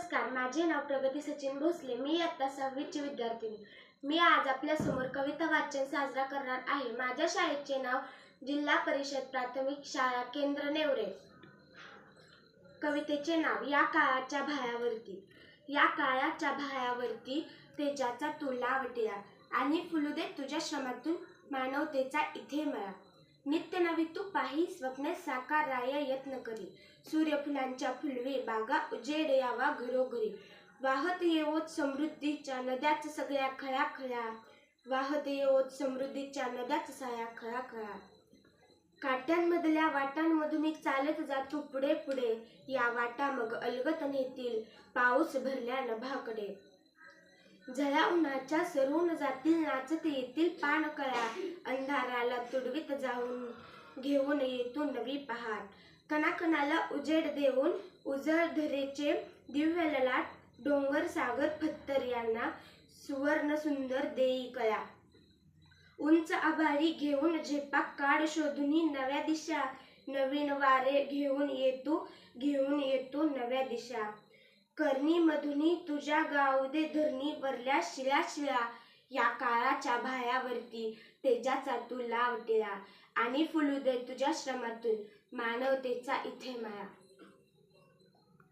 नमस्कार माझे नाव प्रगती सचिन भोसले. मी इयत्ता सहावीची विद्यार्थिनी मी आज आपल्यासमोर कविता वाचन साजरा करणार आहे. माझ्या शाळेचे नाव जिल्हा परिषद प्राथमिक शाळा केंद्र नेवरे. कवितेचे नाव या काळाच्या भायावरती. या काळाच्या भायावरती तेजाचा तुला वटिया आणि फुलू दे तुझ्या श्रमातून मानवतेचा इथे मळा. नित्य नवी तू पाही स्वप्न साकाराया यत्न करी. सूर्यफुलांच्या फुलवे बागा उजेड यावा घरोघरी. वाहत येवोत समृद्धीच्या नद्याच सगळ्या खळ्या खळ्या वाहत येवोत समृद्धीच्या नद्याच साया खळा खळा. काट्यांमधल्या वाटांमधून एक चालत जातो पुढे पुढे. या वाटा मग अलगत नेतील. पाऊस भरल्या नभाकडे. झळा उन्हाच्या सरून जातील नाचत येतील पाणकळ्या अंधाराला तुडवीत जाऊन घेऊन येतो नवी पहाट. कणाकणाला उजेड देऊन उजळ धरेचे दिव्य ललाट डोंगर सागर फत्तर यांना सुवर्ण सुंदर देई कळा उंच आभारी घेऊन झेपा काड शोधून नव्या दिशा नवीन वारे घेऊन येतो घेऊन येतो नव्या दिशा. करणी मधुनी तुझ्या गावदे धरणी भरल्या शिला शिळा या काळाच्या भायावरती तेजाचा तू लावटिला आणि फुलू दे तुझ्या श्रमातून मानवतेचा इथे माया.